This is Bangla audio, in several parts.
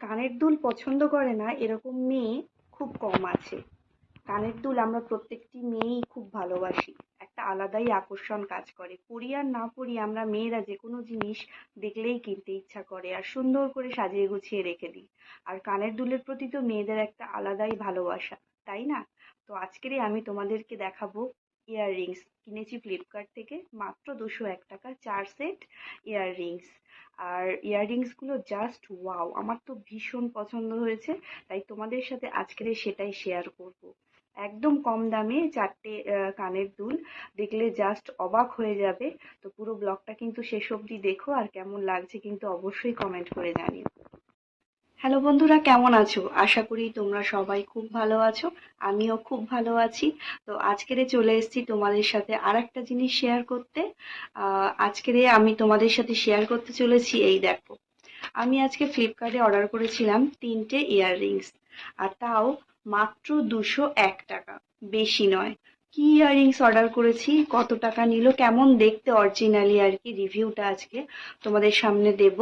কানের দুল পছন্দ করে না, এরকম মেয়ে খুব কম আছে। কানের দুল আমরা প্রত্যেকটি মেয়েই খুব ভালোবাসি। একটা আলাদাই আকর্ষণ কাজ করে। পরি আর না পরি আমরা মেয়েরা যে কোনো জিনিস দেখলেই কিনতে ইচ্ছা করে আর সুন্দর করে সাজিয়ে গুছিয়ে রেখে দিই। আর কানের দুলের প্রতি তো মেয়েদের একটা আলাদাই ভালোবাসা, তাই না? তো আজকেরই আমি তোমাদেরকে দেখাবো ইয়াররিংস কিনেছি ফ্লিপকার্ট থেকে, মাত্র দুশো এক টাকা, চার সেট ইয়াররিংস আর ইয়াররিংসগুলো জাস্ট ওয়াও আমার তো ভীষণ পছন্দ হয়েছে, তাই তোমাদের সাথে আজকের সেটাই শেয়ার করব। একদম কম দামে চারটে কানের দুল, দেখলে জাস্ট অবাক হয়ে যাবে। তো পুরো ব্লগটা কিন্তু শেষ অবধি দেখো, আর কেমন লাগছে কিন্তু অবশ্যই কমেন্ট করে জানিও। হ্যালো বন্ধুরা, কেমন আছো? আশা করি তোমরা সবাই খুব ভালো আছো, আমিও খুব ভালো আছি। তো আজকেরে চলে এসেছি তোমাদের সাথে আর একটা জিনিস শেয়ার করতে। আজকেরে আমি তোমাদের সাথে শেয়ার করতে চলেছি এই দেখো। আমি আজকে ফ্লিপকার্টে অর্ডার করেছিলাম তিনটে ইয়াররিংস আর তাও মাত্র দুশো এক টাকা, বেশি নয়। কি ইয়াররিংস অর্ডার করেছি, কত টাকা নিল, কেমন দেখতে অরিজিনালি আর কি রিভিউটা আজকে তোমাদের সামনে দেব।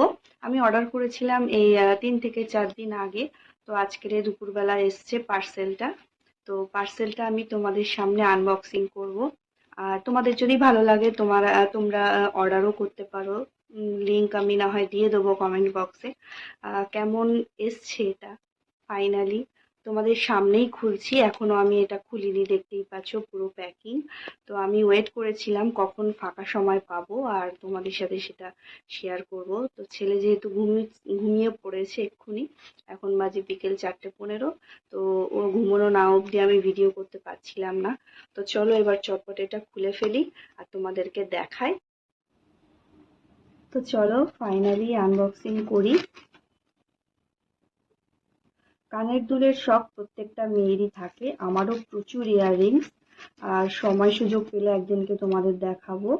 আমি অর্ডার করেছিলাম এই তিন থেকে চার দিন আগে, তো আজকের দুপুরবেলা এসছে পার্সেলটা তো পার্সেলটা আমি তোমাদের সামনে আনবক্সিং করব। আর তোমাদের যদি ভালো লাগে, তোমার তোমরা অর্ডারও করতে পারো। লিঙ্ক আমি না হয় দিয়ে দেবো কমেন্ট বক্সে কেমন এসছে এটা ফাইনালি তোমাদের সামনেই খুলছি। এখনও আমি এটা খুলিনি, দেখতেই পাচ্ছ পুরো প্যাকিং তো আমি ওয়েট করেছিলাম কখন ফাঁকা সময় পাবো আর তোমাদের সাথে সেটা শেয়ার করব। তো ছেলে যেহেতু ঘুমিয়ে ঘুমিয়ে পড়েছে এক্ষুনি, এখন বাজে বিকেল চারটে পনেরো, তো ও ঘুমোনো না অবধি আমি ভিডিও করতে পারছিলাম না। তো চলো এবার চটপট এটা খুলে ফেলি আর তোমাদেরকে দেখাই। তো চলো ফাইনালি আনবক্সিং করি। কানের দুলের শখ প্রত্যেকটা মেয়েরই থাকে। আমারও প্রচুর ইয়াররিংস আর সময় সুযোগ পেলে একদিনকে তোমাদের দেখাবো।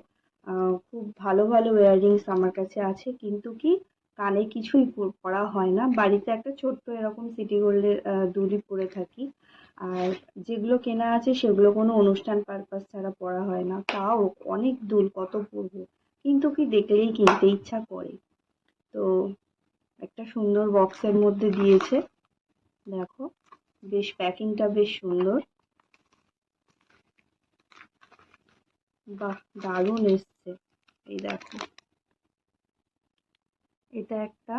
খুব ভালো ভালো ইয়াররিংস আমার কাছে আছে, কিন্তু কি কানে কিছুই পরা হয় না। বাড়িতে একটা ছোট্ট এরকম সিটি গোল্ডের দুলি পরে থাকি। আর যেগুলো কেনা আছে সেগুলো কোনো অনুষ্ঠান পারপাস ছাড়া পরা হয় না। তাও অনেক দুল, কত পরবো। কিন্তু কি দেখলেই কিনতে ইচ্ছা করে। তো একটা সুন্দর বক্সের মধ্যে দিয়েছে। দেখো, বেশ প্যাকিংটা বেশ সুন্দর। বাহ, দারুণ এসছে। এই দেখো। এটা একটা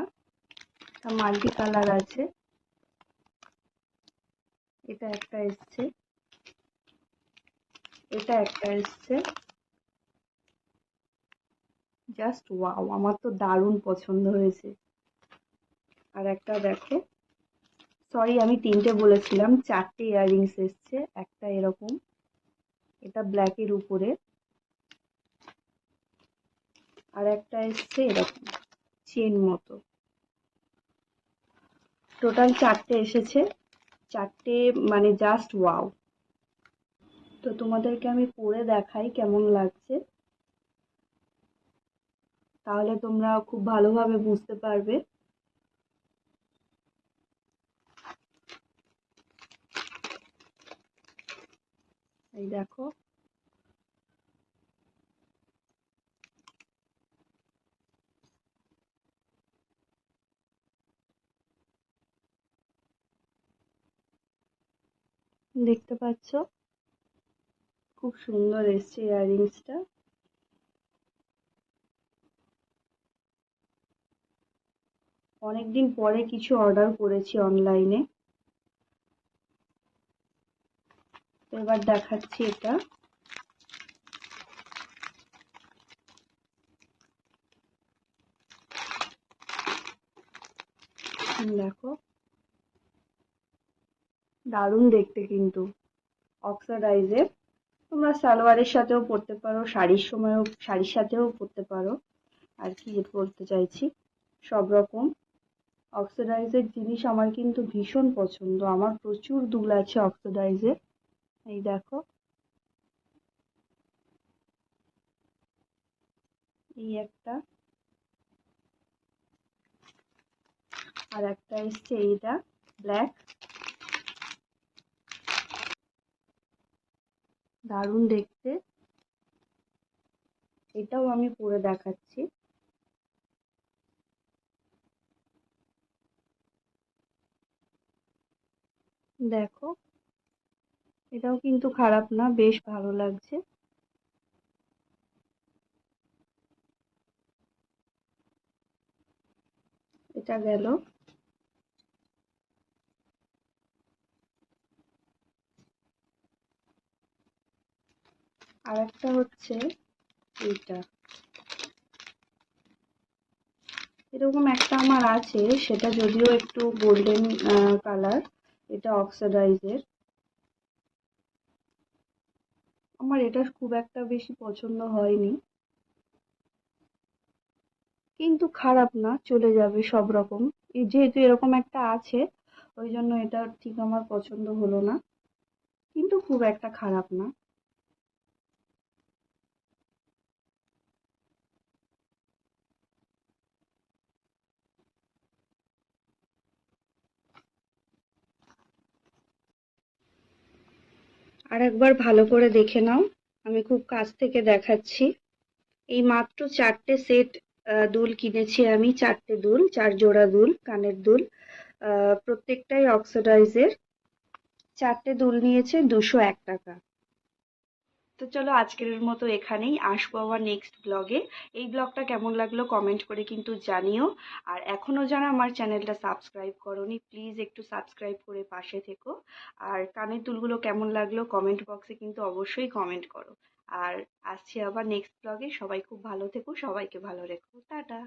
মাল্টি কালার আছে। এটা একটা এসছে। এটা একটা এসছে। জাস্ট ওয়াও আমার তো দারুণ পছন্দ হয়েছে। আর একটা দেখো। সরি আমি তিনটে বলেছিলাম। চারটে ইয়াররিংস এসছে, একটা এরকম। এটা ব্ল্যাকের উপরে। আর একটা এসছে এরকম চেন মতো। টোটাল চারটে এসেছে। চারটে মানে জাস্ট ওয়াও তো তোমাদেরকে আমি পরে দেখাই কেমন লাগছে। তাহলে তোমরা খুব ভালোভাবে বুঝতে পারবে। এই দেখো। দেখতে পাচ্ছ? খুব সুন্দর এসছে ইয়াররিংসটা। অনেকদিন পরে কিছু অর্ডার করেছি অনলাইনে এবার দেখাচ্ছি এটা। দেখো। দারুণ দেখতে কিন্তু। অক্সাডাইজের তোমরা সালোয়ারের সাথেও পরতে পারো, শাড়ির সময়ও, শাড়ির সাথেও পরতে পারো। আর কি বলতে চাইছি? সব রকম। অক্সিডাইজের জিনিস আমার কিন্তু ভীষণ পছন্দ। আমার প্রচুর দুল আছে অক্সিডাইজের এই দেখো। এই একটা। আর একটা এসছে এইটা ব্ল্যাক দারুণ দেখতে। এটাও আমি পরে দেখাচ্ছি। দেখো। এটাও কিন্তু খারাপ না, বেশ ভালো লাগছে। এটা গেল। আর একটা হচ্ছে এইটা। এরকম একটা আমার আছে, সেটা যদিও একটু গোল্ডেন কালার এটা অক্সিডাইজের আমার এটা খুব একটা বেশি পছন্দ হয়নি। কিন্তু খারাপ না, চলে যাবে সব রকম। যেহেতু এরকম একটা আছে, ওই জন্য এটা ঠিক আমার পছন্দ হলো না। কিন্তু খুব একটা খারাপ না। আর একবার ভালো করে দেখে নাও। আমি খুব কাছ থেকে দেখাচ্ছি। এই মাত্র চারটে সেট দুল কিনেছি আমি। চারটে দুল, চার জোড়া দুল, কানের দুল প্রত্যেকটাই অক্সিডাইজের চারটে দুল নিয়েছে দুশো এক টাকা। তো চলো আজকের মতো এখানেই আসব আবার নেক্সট ব্লগে এই ব্লগটা কেমন লাগল কমেন্ট করে কিন্তু জানিও। আর এখনও যারা আমার চ্যানেলটা সাবস্ক্রাইব করনি প্লিজ একটু সাবস্ক্রাইব করে পাশে থেকো। আর কানের দুলগুলো কেমন লাগল কমেন্ট বক্সে কিন্তু অবশ্যই কমেন্ট করো। আর আসছি আবার নেক্সট ব্লগে সবাই খুব ভালো থেকো, সবাইকে ভালো রেখো। টাটা।